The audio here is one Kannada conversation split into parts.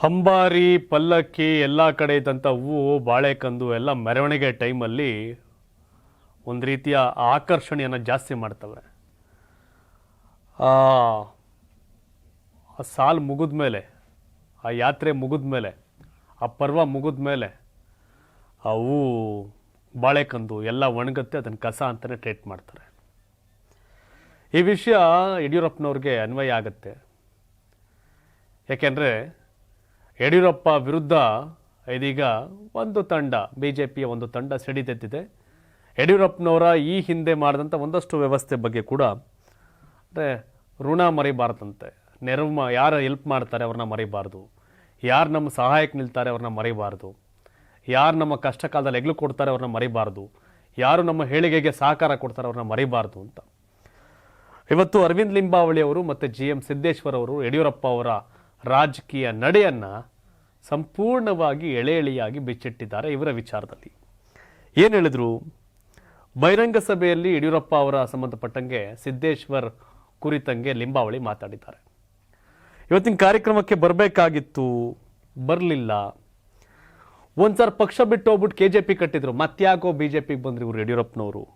ಹಂಬಾರಿ, ಪಲ್ಲಕ್ಕಿ, ಎಲ್ಲ ಕಡೆ ಇದ್ದಂಥ ಹೂವು, ಬಾಳೆಕಂದು ಎಲ್ಲ ಮೆರವಣಿಗೆ ಟೈಮಲ್ಲಿ ಒಂದು ರೀತಿಯ ಆಕರ್ಷಣೆಯನ್ನು ಜಾಸ್ತಿ ಮಾಡ್ತವೆ. ಆ ಸಾಲು ಮುಗಿದ ಮೇಲೆ ಆ ಯಾತ್ರೆ ಮುಗಿದ ಮೇಲೆ ಆ ಪರ್ವ ಮುಗಿದ ಮೇಲೆ ಆ ಹೂವು ಬಾಳೆಕಂದು ಎಲ್ಲ ಒಣಗುತ್ತೆ ಅದನ್ನು ಕಸ ಅಂತಲೇ ಟ್ರೀಟ್ ಮಾಡ್ತಾರೆ. ಈ ವಿಷಯ ಯಡಿಯೂರಪ್ಪನವ್ರಿಗೆ ಅನ್ವಯ ಆಗುತ್ತೆ. ಯಾಕೆಂದರೆ ಯಡಿಯೂರಪ್ಪ ವಿರುದ್ಧ ಇದೀಗ ಒಂದು ತಂಡ ಬಿ ಜೆ ಪಿಯ ಒಂದು ತಂಡ ಸಿಡಿದೆದ್ದಿದೆ ಯಡಿಯೂರಪ್ಪನವರ ಈ ಹಿಂದೆ ಮಾಡಿದಂಥ ಒಂದಷ್ಟು ವ್ಯವಸ್ಥೆ ಬಗ್ಗೆ ಕೂಡ, ಅಂದರೆ ಋಣ ಮರಿಬಾರ್ದಂತೆ. ನೆರವು ಮ, ಯಾರು ಹೆಲ್ಪ್ ಮಾಡ್ತಾರೆ ಅವ್ರನ್ನ ಮರಿಬಾರ್ದು. ಯಾರು ನಮ್ಮ ಸಹಾಯಕ್ಕೆ ನಿಲ್ತಾರೆ ಅವ್ರನ್ನ ಮರಿಬಾರ್ದು. ಯಾರು ನಮ್ಮ ಕಷ್ಟ ಕಾಲದಲ್ಲಿ ಎಗ್ಲು ಕೊಡ್ತಾರೆ ಅವ್ರನ್ನ ಮರಿಬಾರ್ದು. ಯಾರು ನಮ್ಮ ಹೇಳಿಗೆಗೆ ಸಹಕಾರ ಕೊಡ್ತಾರೆ ಅವ್ರನ್ನ ಮರಿಬಾರ್ದು ಅಂತ. ಇವತ್ತು ಅರವಿಂದ್ ಲಿಂಬಾವಳಿ ಅವರು ಮತ್ತು ಜಿ ಎಂ ಸಿದ್ದೇಶ್ವರ್ ಅವರು ಯಡಿಯೂರಪ್ಪ ಅವರ ರಾಜಕೀಯ ನಡೆಯನ್ನು ಸಂಪೂರ್ಣವಾಗಿ ಎಳೆ ಎಳೆಯಾಗಿ ಬಿಚ್ಚಿಟ್ಟಿದ್ದಾರೆ ಇವರ ವಿಚಾರದಲ್ಲಿ. ಏನು ಹೇಳಿದ್ರು? ಬಹಿರಂಗ ಸಭೆಯಲ್ಲಿ ಯಡಿಯೂರಪ್ಪ ಅವರ ಸಂಬಂಧಪಟ್ಟಂಗೆ ಸಿದ್ದೇಶ್ವರ್ ಕುರಿತಂಗೆ ಲಿಂಬಾವಳಿ ಮಾತಾಡಿದ್ದಾರೆ. ಇವತ್ತಿನ ಕಾರ್ಯಕ್ರಮಕ್ಕೆ ಬರಬೇಕಾಗಿತ್ತು, ಬರಲಿಲ್ಲ. ಒಂದ್ಸಾರ ಪಕ್ಷ ಬಿಟ್ಟು ಹೋಗ್ಬಿಟ್ಟು ಕೆ ಜೆ ಪಿ ಕಟ್ಟಿದ್ರು ಮತ್ತ್ಯಾಕೋ ಬಿ ಜೆ ಪಿಗೆ ಬಂದರು ಇವರು ಯಡಿಯೂರಪ್ಪನವರು.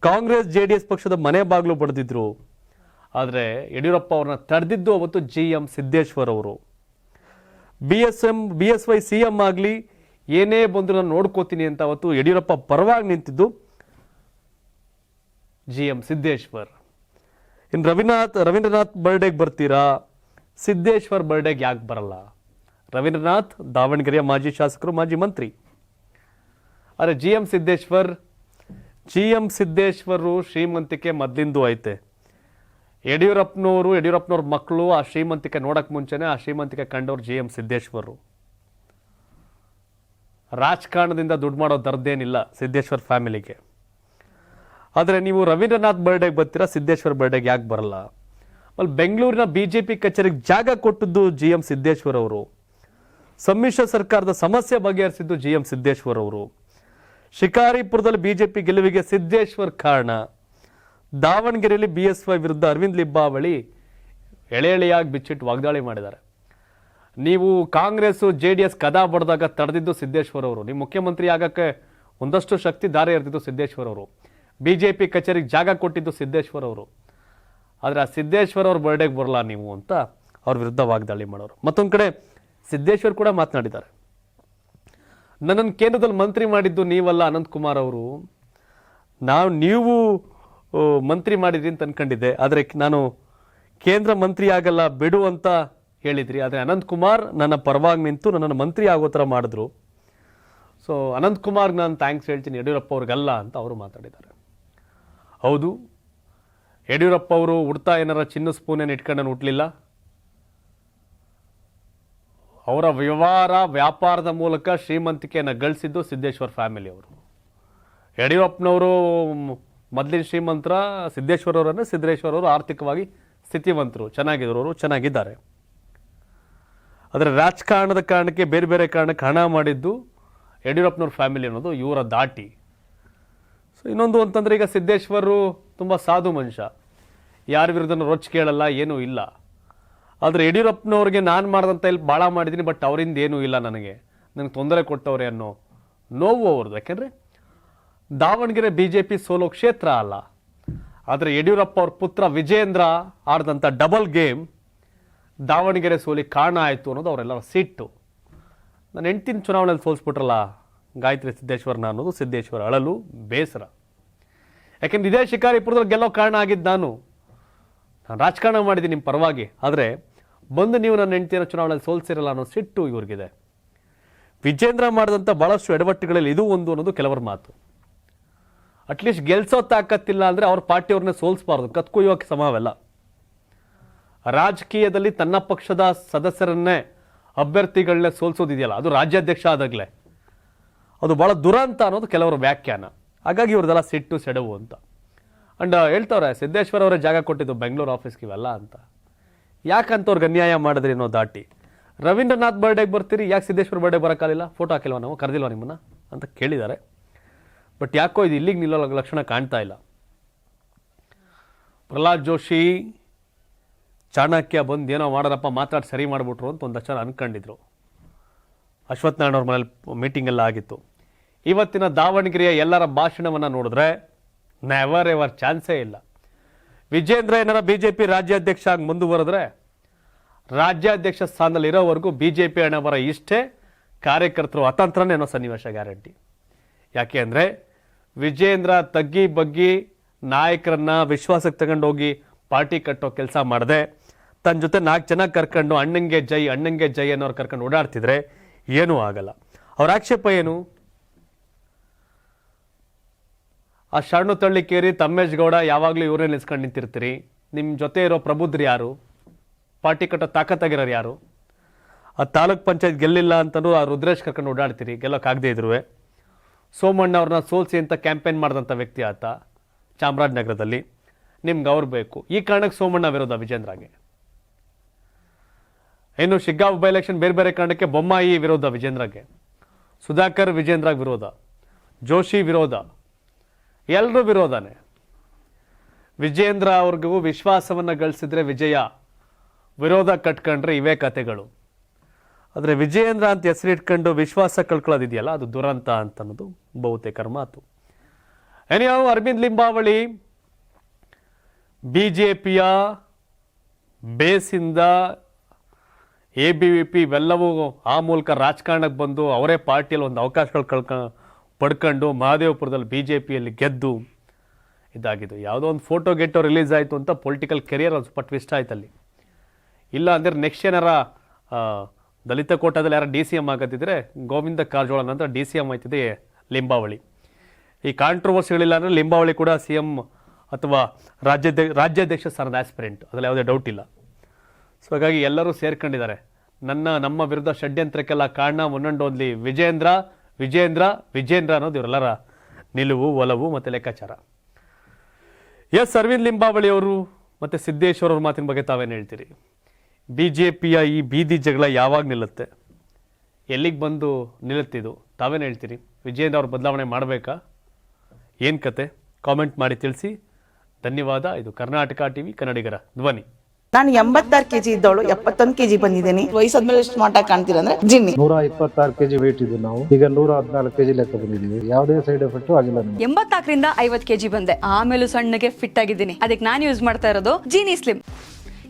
ಕಾಂಗ್ರೆಸ್ ಜೆ ಡಿ ಎಸ್ ಪಕ್ಷದ ಮನೆ ಬಾಗಿಲು ಬಡ್ದಿದ್ರು. ಆದರೆ ಯಡಿಯೂರಪ್ಪ ಅವ್ರನ್ನ ತಡೆದಿದ್ದು ಅವತ್ತು ಜಿ ಎಂ ಸಿದ್ದೇಶ್ವರ್ ಅವರು B S M B S Y C M ಆಗಲಿ ಏನೇ ಬಂದರೂ ನಾನು ನೋಡ್ಕೋತೀನಿ ಅಂತ ಅವತ್ತು ಯಡಿಯೂರಪ್ಪ ಪರವಾಗಿ ನಿಂತಿದ್ದು ಜಿ ಎಂ ಸಿದ್ದೇಶ್ವರ್. ಇನ್ನು ರವೀನಾಥ್, ರವೀಂದ್ರನಾಥ್ ಬರ್ಡೇಗೆ ಬರ್ತೀರಾ? ಸಿದ್ದೇಶ್ವರ್ ಬರ್ಡೇಗೆ ಯಾಕೆ ಬರಲ್ಲ? ರವೀಂದ್ರನಾಥ್, ದಾವಣಗೆರೆಯ ಮಾಜಿ ಶಾಸಕರು, ಮಾಜಿ ಮಂತ್ರಿ. ಅರೆ G M Siddeshwar G M ಸಿದ್ದೇಶ್ವರು ಶ್ರೀಮಂತಿಕೆ ಮೊದಲಿಂದು ಐತೆ. ಯಡಿಯೂರಪ್ಪನವರು, ಯಡಿಯೂರಪ್ಪನವ್ರ ಮಕ್ಕಳು ಆ ಶ್ರೀಮಂತಿಕೆ ನೋಡಕ್ ಮುಂಚೆನೆ ಆ ಶ್ರೀಮಂತಿಕೆ ಕಂಡವ್ರು ಜಿ ಎಂ ಸಿದ್ದೇಶ್ವರು. ರಾಜಕಾರಣದಿಂದ ದುಡ್ಡು ಮಾಡೋ ದರ್ದೇನಿಲ್ಲ ಸಿದ್ದೇಶ್ವರ್ ಫ್ಯಾಮಿಲಿಗೆ. ಆದರೆ ನೀವು ರವೀಂದ್ರನಾಥ್ ಬರ್ಡೇಗೆ ಬರ್ತೀರಾ, ಸಿದ್ದೇಶ್ವರ್ ಬರ್ಡೇಗೆ ಯಾಕೆ ಬರಲ್ಲ? ಅಲ್ಲಿ ಬೆಂಗಳೂರಿನ ಬಿ ಜೆ ಪಿ ಕಚೇರಿಗೆ ಜಾಗ ಕೊಟ್ಟಿದ್ದು ಜಿ ಎಂ ಸಿದ್ದೇಶ್ವರ್ ಅವರು ಸಮ್ಮಿಶ್ರ ಸರ್ಕಾರದ ಸಮಸ್ಯೆ ಬಗೆಹರಿಸಿದ್ದು ಜಿ ಎಂ ಸಿದ್ದೇಶ್ವರ್ ಅವರು ಶಿಕಾರಿಪುರದಲ್ಲಿ ಬಿಜೆಪಿ ಗೆಲುವಿಗೆ ಸಿದ್ದೇಶ್ವರ್ ಕಾರಣ. ದಾವಣಗೆರೆಯಲ್ಲಿ ಬಿ ಎಸ್ ವೈ ವಿರುದ್ಧ ಅರವಿಂದ್ ಲಿಬ್ಬಾವಳಿ ಎಳೆ ಎಳೆಯಾಗಿ ಬಿಚ್ಚಿಟ್ಟು ವಾಗ್ದಾಳಿ ಮಾಡಿದ್ದಾರೆ. ನೀವು ಕಾಂಗ್ರೆಸ್ ಜೆ ಡಿ ಎಸ್ ಕದಾ ಬಡ್ದಾಗ ತಡೆದಿದ್ದು ಸಿದ್ದೇಶ್ವರ್ ಅವರು. ನೀವು ಮುಖ್ಯಮಂತ್ರಿ ಆಗಕ್ಕೆ ಒಂದಷ್ಟು ಶಕ್ತಿ ದಾರಿ ಇರ್ತಿದ್ದು ಸಿದ್ದೇಶ್ವರ್ ಅವರು. ಬಿ ಜೆ ಪಿ ಕಚೇರಿಗೆ ಜಾಗ ಕೊಟ್ಟಿದ್ದು ಸಿದ್ದೇಶ್ವರ್ ಅವರು. ಆದರೆ ಆ ಸಿದ್ದೇಶ್ವರ್ ಅವ್ರ ಬರ್ಡೇಗೆ ಬರಲ್ಲ ನೀವು ಅಂತ ಅವ್ರ ವಿರುದ್ಧ ವಾಗ್ದಾಳಿ ಮಾಡೋರು. ಮತ್ತೊಂದು ಕಡೆ ಸಿದ್ದೇಶ್ವರ್ ಕೂಡ ಮಾತನಾಡಿದ್ದಾರೆ. ನನ್ನನ್ನು ಕೇಂದ್ರದಲ್ಲಿ ಮಂತ್ರಿ ಮಾಡಿದ್ದು ನೀವಲ್ಲ ಅನಂತಕುಮಾರ್ ಅವರು. ನಾವು, ನೀವು ಮಂತ್ರಿ ಮಾಡಿದ್ರಿ ಅಂತ ಅನ್ಕೊಂಡಿದ್ದೆ. ಆದರೆ ನಾನು ಕೇಂದ್ರ ಮಂತ್ರಿ ಆಗಲ್ಲ, ಬಿಡು ಅಂತ ಹೇಳಿದ್ರಿ. ಆದರೆ ಅನಂತ್ ಕುಮಾರ್ ನನ್ನ ಪರವಾಗಿ ನಿಂತು ನನ್ನನ್ನು ಮಂತ್ರಿ ಆಗೋ ಥರ ಮಾಡಿದ್ರು. ಸೊ ಅನಂತ್ ಕುಮಾರ್ಗೆ ನಾನು ಥ್ಯಾಂಕ್ಸ್ ಹೇಳ್ತೀನಿ. ಯಡಿಯೂರಪ್ಪ ಅವ್ರಿಗಲ್ಲ ಅಂತ ಅವರು ಮಾತಾಡಿದ್ದಾರೆ. ಹೌದು. ಯಡಿಯೂರಪ್ಪ ಅವರು ಉಡ್ತಾ ಏನಾರ ಚಿನ್ನ ಸ್ಪೂನೇನು ಇಟ್ಕೊಂಡು ಹುಟ್ಟಲಿಲ್ಲ ಅವರ ವ್ಯವಹಾರ ವ್ಯಾಪಾರದ ಮೂಲಕ ಶ್ರೀಮಂತಿಕೆಯನ್ನು ಗಳಿಸಿದ್ದು ಸಿದ್ದೇಶ್ವರ್ ಫ್ಯಾಮಿಲಿ ಅವರು. ಯಡಿಯೂರಪ್ಪನವರು ಮೊದಲಿನ ಶ್ರೀಮಂತರ ಸಿದ್ದೇಶ್ವರ ಅವರನ್ನು ಸಿದ್ದೇಶ್ವರ ಅವರು ಆರ್ಥಿಕವಾಗಿ ಸ್ಥಿತಿವಂತರು ಚೆನ್ನಾಗಿರೋರು ಚೆನ್ನಾಗಿದ್ದಾರೆ. ಆದರೆ ರಾಜಕಾರಣದ ಕಾರಣಕ್ಕೆ ಬೇರೆ ಬೇರೆ ಕಾರಣಕ್ಕೆ ಹಣ ಮಾಡಿದ್ದು ಯಡಿಯೂರಪ್ಪನವ್ರ ಫ್ಯಾಮಿಲಿ ಅನ್ನೋದು ಇವರ ದಾಟಿ. ಸೊ ಇನ್ನೊಂದು ಅಂತಂದರೆ ಈಗ ಸಿದ್ದೇಶ್ವರರು ತುಂಬ ಸಾಧು ಮನುಷ್ಯ. ಯಾರ ವಿರುದ್ಧನೂ ರೊಚ್ಚ ಕೇಳಲ್ಲ, ಏನೂ ಇಲ್ಲ. ಆದರೆ ಯಡಿಯೂರಪ್ಪನವ್ರಿಗೆ ನಾನು ಮಾಡಿದಂಥ ಇಲ್ಲಿ ಭಾಳ ಮಾಡಿದ್ದೀನಿ, ಬಟ್ ಅವರಿಂದ ಏನೂ ಇಲ್ಲ ನನಗೆ. ನನಗೆ ತೊಂದರೆ ಕೊಟ್ಟವ್ರೆ ಅನ್ನೋ ನೋವು ಅವ್ರದ್ದು. ಯಾಕೆಂದರೆ ದಾವಣಗೆರೆ ಬಿ ಜೆ ಪಿ ಸೋಲೋ ಕ್ಷೇತ್ರ ಅಲ್ಲ. ಆದರೆ ಯಡಿಯೂರಪ್ಪ ಅವ್ರ ಪುತ್ರ ವಿಜೇಂದ್ರ ಆಡಿದಂಥ ಡಬಲ್ ಗೇಮ್ ದಾವಣಗೆರೆ ಸೋಲಿ ಕಾರಣ ಆಯಿತು ಅನ್ನೋದು ಅವರೆಲ್ಲರ ಸಿಟ್ಟು. ನನ್ನ ಹೆಂಡ್ತಿನ ಚುನಾವಣೆಯಲ್ಲಿ ಸೋಲಿಸ್ಬಿಟ್ರಲ್ಲ, ಗಾಯತ್ರಿ ಸಿದ್ದೇಶ್ವರನ ಅನ್ನೋದು ಸಿದ್ದೇಶ್ವರ ಅಳಲು ಬೇಸರ. ಯಾಕೆಂದ್ರೆ ಇದೇ ಶಿಕಾರಿಪುರದಲ್ಲಿ ಗೆಲ್ಲೋ ಕಾರಣ ಆಗಿದ್ದು ನಾನು. ನಾನು ರಾಜಕಾರಣ ಮಾಡಿದ್ದೀನಿ ನಿಮ್ಮ ಪರವಾಗಿ, ಆದರೆ ಬಂದು ನೀವು ನನ್ನ ಹೆಂಡ್ತಿನ ಚುನಾವಣೆಯಲ್ಲಿ ಸೋಲ್ಸಿರಲ್ಲ ಅನ್ನೋ ಸಿಟ್ಟು ಇವ್ರಿಗಿದೆ. ವಿಜೇಂದ್ರ ಮಾಡಿದಂಥ ಭಾಳಷ್ಟು ಎಡವಟ್ಟುಗಳಲ್ಲಿ ಇದು ಒಂದು ಅನ್ನೋದು ಕೆಲವರ ಮಾತು. ಅಟ್ಲೀಸ್ಟ್ ಗೆಲ್ಸೋ ತಾಕತ್ತಿಲ್ಲ ಅಂದರೆ ಅವ್ರ ಪಾರ್ಟಿಯವ್ರನ್ನೇ ಸೋಲ್ಸ್ಬಾರ್ದು. ಕತ್ಕೊಯ್ಯೋಕೆ ಸಮವೆಲ್ಲ. ರಾಜಕೀಯದಲ್ಲಿ ತನ್ನ ಪಕ್ಷದ ಸದಸ್ಯರನ್ನೇ ಅಭ್ಯರ್ಥಿಗಳನ್ನೇ ಸೋಲ್ಸೋದಿದೆಯಲ್ಲ, ಅದು ರಾಜ್ಯಾಧ್ಯಕ್ಷ ಆದಾಗಲೇ. ಅದು ಭಾಳ ದುರಂತ ಅನ್ನೋದು ಕೆಲವರ ವ್ಯಾಖ್ಯಾನ. ಹಾಗಾಗಿ ಇವ್ರದೆಲ್ಲ ಸಿಟ್ಟು, ಸೆಡವು ಅಂತ. ಅಂಡ್ ಹೇಳ್ತವ್ರೆ, ಸಿದ್ದೇಶ್ವರ ಅವರೇ ಜಾಗ ಕೊಟ್ಟಿದ್ದು ಬೆಂಗಳೂರು ಆಫೀಸ್ಗೆ ಇವೆಲ್ಲ ಅಂತ. ಯಾಕಂತ ಅವ್ರಿಗೆ ಅನ್ಯಾಯ ಮಾಡಿದ್ರಿ ಅನ್ನೋ ದಾಟಿ. ರವೀಂದ್ರನಾಥ್ ಬರ್ಡೇಗೆ ಬರ್ತೀರಿ, ಯಾಕೆ ಸಿದ್ದೇಶ್ವರ ಬರ್ಡೇಗೆ ಬರೋಕ್ಕಾಗಲಿಲ್ಲ ಫೋಟೋ ಹಾಕಿಲ್ವ ನಾವು? ಕರೆದಿಲ್ವಾ ನಿಮ್ಮನ್ನು? ಅಂತ ಕೇಳಿದ್ದಾರೆ. ಬಟ್ ಯಾಕೋ ಇದು ಇಲ್ಲಿಗೆ ನಿಲ್ಲೋ ಲಕ್ಷಣ ಕಾಣ್ತಾ ಇಲ್ಲ. ಪ್ರಹ್ಲಾದ್ ಜೋಶಿ ಚಾಣಕ್ಯ ಬಂದು ಏನೋ ಮಾಡೋರಪ್ಪ ಮಾತಾಡಿ ಸರಿ ಮಾಡಿಬಿಟ್ರು ಅಂತ ಒಂದಷ್ಟು ಜನ ಅನ್ಕೊಂಡಿದ್ರು. ಅಶ್ವತ್ಥನಾರಾಯಣ ಅವ್ರ ಮನೇಲಿ ಮೀಟಿಂಗ್ ಎಲ್ಲ ಆಗಿತ್ತು. ಇವತ್ತಿನ ದಾವಣಗೆರೆಯ ಎಲ್ಲರ ಭಾಷಣವನ್ನು ನೋಡಿದ್ರೆ ನೆವರ್ ಎವರ್ ಚಾನ್ಸೇ ಇಲ್ಲ. ವಿಜೇಂದ್ರ ಏನಾರ ಬಿ ಜೆ ಪಿ ರಾಜ್ಯಾಧ್ಯಕ್ಷ ಆಗಿ ಮುಂದುವರೆದ್ರೆ ರಾಜ್ಯಾಧ್ಯಕ್ಷ ಸ್ಥಾನದಲ್ಲಿ ಇರೋವರೆಗೂ ಬಿ ಜೆ ಪಿ ಹಣವರ ಇಷ್ಟೇ ಕಾರ್ಯಕರ್ತರು ಅತಂತ್ರನೇ ಅನ್ನೋ ಸನ್ನಿವೇಶ ಗ್ಯಾರಂಟಿ. ಯಾಕೆ ಅಂದರೆ ವಿಜೇಂದ್ರ ತಗ್ಗಿ ಬಗ್ಗಿ ನಾಯಕರನ್ನ ವಿಶ್ವಾಸಕ್ಕೆ ತಗೊಂಡೋಗಿ ಪಾರ್ಟಿ ಕಟ್ಟೋ ಕೆಲಸ ಮಾಡಿದೆ. ತನ್ನ ಜೊತೆ ನಾಲ್ಕು ಜನ ಕರ್ಕೊಂಡು ಅಣ್ಣಂಗೆ ಜೈ ಅಣ್ಣಂಗೆ ಜೈ ಅನ್ನೋರು ಕರ್ಕೊಂಡು ಓಡಾಡ್ತಿದ್ರೆ ಏನೂ ಆಗಲ್ಲ. ಅವ್ರ ಆಕ್ಷೇಪ ಏನು? ಆ ಶರಣು ತಳ್ಳಿ ಕೇರಿ ತಮ್ಮೇಶ್ ಗೌಡ ಯಾವಾಗಲೂ ಇವರೇ ನಿಲ್ಸ್ಕೊಂಡು ನಿಂತಿರ್ತೀರಿ. ನಿಮ್ಮ ಜೊತೆ ಇರೋ ಪ್ರಬುದ್ಧರು ಯಾರು? ಪಾರ್ಟಿ ಕಟ್ಟೋ ತಾಕತ್ತಾಗಿರೋರು ಯಾರು? ಆ ತಾಲೂಕ್ ಪಂಚಾಯತ್ ಗೆಲ್ಲಿಲ್ಲ ಅಂತಲೂ ಆ ರುದ್ರೇಶ್ ಕರ್ಕೊಂಡು ಓಡಾಡ್ತೀರಿ. ಗೆಲ್ಲೋಕ್ಕಾಗದೇ ಇದ್ರು ಸೋಮಣ್ಣ ಅವ್ರನ್ನ ಸೋಲ್ಸಿ ಅಂತ ಕ್ಯಾಂಪೇನ್ ಮಾಡಿದಂಥ ವ್ಯಕ್ತಿ ಆತ, ಚಾಮರಾಜನಗರದಲ್ಲಿ. ನಿಮ್ಗೆ ಅವ್ರು ಬೇಕು. ಈ ಕಾರಣಕ್ಕೆ ಸೋಮಣ್ಣ ವಿರೋಧ ವಿಜೇಂದ್ರಗೆ. ಇನ್ನು ಶಿಗ್ಗಾ ಬೈ ಎಲೆಕ್ಷನ್ ಬೇರೆ ಬೇರೆ ಕಾರಣಕ್ಕೆ ಬೊಮ್ಮಾಯಿ ವಿರೋಧ ವಿಜೇಂದ್ರಗೆ. ಸುಧಾಕರ್ ವಿಜೇಂದ್ರ ವಿರೋಧ. ಜೋಶಿ ವಿರೋಧ. ಎಲ್ಲರೂ ವಿರೋಧನೇ. ವಿಜೇಂದ್ರ ಅವ್ರಿಗೂ ವಿಶ್ವಾಸವನ್ನು ಗಳಿಸಿದ್ರೆ ವಿಜಯ. ವಿರೋಧ ಕಟ್ಕೊಂಡ್ರೆ ಇವೇ ಕತೆಗಳು. ಆದರೆ ವಿಜಯೇಂದ್ರ ಅಂತ ಹೆಸರಿಟ್ಕೊಂಡು ವಿಶ್ವಾಸ ಕಳ್ಕೊಳ್ಳೋದಿದೆಯಲ್ಲ, ಅದು ದುರಂತ ಅಂತ ಅನ್ನೋದು ಬಹುತೇಕರ ಮಾತು. ಏನಿಯಾವು ಅರವಿಂದ್ ಲಿಂಬಾವಳಿ ಬಿ ಜೆ ಪಿಯ ಬೇಸಿಂದ ಎ ಬಿ ವಿ ಪಿ ಇವೆಲ್ಲವೂ ಆ ಮೂಲಕ ರಾಜಕಾರಣಕ್ಕೆ ಬಂದು ಅವರೇ ಪಾರ್ಟಿಯಲ್ಲಿ ಒಂದು ಅವಕಾಶಗಳು ಕಳ್ಕ, ಪಡ್ಕೊಂಡು ಮಹದೇವಪುರದಲ್ಲಿ ಬಿ ಜೆ ಪಿಯಲ್ಲಿ ಗೆದ್ದು ಇದಾಗಿದ್ದು ಯಾವುದೋ ಒಂದು ಫೋಟೋ ಗೆಟ್ಟೋ ರಿಲೀಸ್ ಆಯಿತು ಅಂತ ಪೊಲಿಟಿಕಲ್ ಕೆರಿಯರ್ ಒಂದು ಸ್ವಲ್ಪ ಟ್ವಿಸ್ಟ್ ಆಯ್ತು ಅಲ್ಲಿ ಇಲ್ಲ ಅಂದರೆ ನೆಕ್ಸ್ಟ್ ಏನಾರ ದಲಿತ ಕೋಟಾದಲ್ಲಿ ಯಾರು ಡಿ ಸಿ ಎಂ ಆಗತ್ತಿದ್ರೆ ಗೋವಿಂದ ಕಾರಜೋಳ ನಂತರ ಡಿ ಸಿ ಎಂ ಆಯ್ತಿದೆ ಲಿಂಬಾವಳಿ. ಈ ಕಾಂಟ್ರವರ್ಸಿಗಳಿಲ್ಲ ಅಂದರೆ ಲಿಂಬಾವಳಿ ಕೂಡ ಸಿ ಎಂ ಅಥವಾ ರಾಜ್ಯಾಧ್ಯ ರಾಜ್ಯಾಧ್ಯಕ್ಷ ಸ್ಥಾನದ ಆಸ್ಪಿರೆಂಟ್ ಅದರಲ್ಲಿ ಯಾವುದೇ ಡೌಟ್ ಇಲ್ಲ. ಸೊ ಹಾಗಾಗಿ ಎಲ್ಲರೂ ಸೇರ್ಕೊಂಡಿದ್ದಾರೆ. ನನ್ನ, ನಮ್ಮ ವಿರುದ್ಧ ಷಡ್ಯಂತ್ರಕ್ಕೆಲ್ಲ ಕಾರಣ ಒಂದೊಂದು ಒಂದು ವಿಜೇಂದ್ರ ವಿಜೇಂದ್ರ ವಿಜೇಂದ್ರ ಅನ್ನೋದು ಇವರೆಲ್ಲರ ನಿಲುವು, ಒಲವು ಮತ್ತು ಲೆಕ್ಕಾಚಾರ. ಎಸ್, ಅರವಿಂದ್ ಲಿಂಬಾವಳಿ ಅವರು ಮತ್ತು ಸಿದ್ದೇಶ್ವರ ಅವ್ರ ಮಾತಿನ ಬಗ್ಗೆ ತಾವೇನು ಹೇಳ್ತೀರಿ? ಬಿ ಜೆ ಪಿಯ ಈ ಬೀದಿ ಜಗಳ ಯಾವಾಗ ನಿಲ್ಲುತ್ತೆ? ಎಲ್ಲಿಗೆ ಬಂದು ನಿಲ್ಲುತ್ತಿದ್ದು? ತಾವೇನು ಹೇಳ್ತೀರಿ? ವಿಜಯೇಂದ್ರ ಅವ್ರ ಬದಲಾವಣೆ ಮಾಡಬೇಕಾ? ಏನು ಕತೆ? ಕಾಮೆಂಟ್ ಮಾಡಿ ತಿಳಿಸಿ. ಧನ್ಯವಾದ. ಇದು ಕರ್ನಾಟಕ ಟಿವಿ ಕನ್ನಡಿಗರ ಧ್ವನಿ. ನಾನು ಎಂಬತ್ತಾರು ಕೆಜಿ ಇದ್ದವಳು ಎಪ್ಪತ್ತೊಂದು ಕೆಜಿ ಬಂದಿದ್ದೀನಿ. ವಯಸ್ಸಾದ್ಮೇಲೆ ಎಷ್ಟು ಮಾಟ ಕಾಣ್ತೀರ ಅಂದ್ರೆ ಜಿನ್ನಿ. ನೂರ ಇಪ್ಪತ್ತಾರು ಕೆಜಿ ವೇಟ್ ಇದ್ದು ನಾವು. ಈಗ ನೂರ ಹದಿನಾಲ್ಕು ಕೆಜಿ ಲೆಕ್ಕ ಬಂದಿದ್ದೀವಿ. ಯಾವುದೇ ಸೈಡ್ ಎಫೆಕ್ಟ್ ಆಗಿಲ್ಲ ಎಂಬತ್ತಾಕರಿಂದ ಎಂಬತ್ನಾಲ್ಕರಿಂದ ಐವತ್ ಕೆಜಿ ಬಂದೆ. ಆಮೇಲೆ ಸಣ್ಣಗೆ ಫಿಟ್ ಆಗಿದ್ದೀನಿ. ಅದಕ್ಕೆ ನಾನು ಯೂಸ್ ಮಾಡ್ತಾ ಇರೋದು ಜೀನಿ ಸ್ಲಿಮ್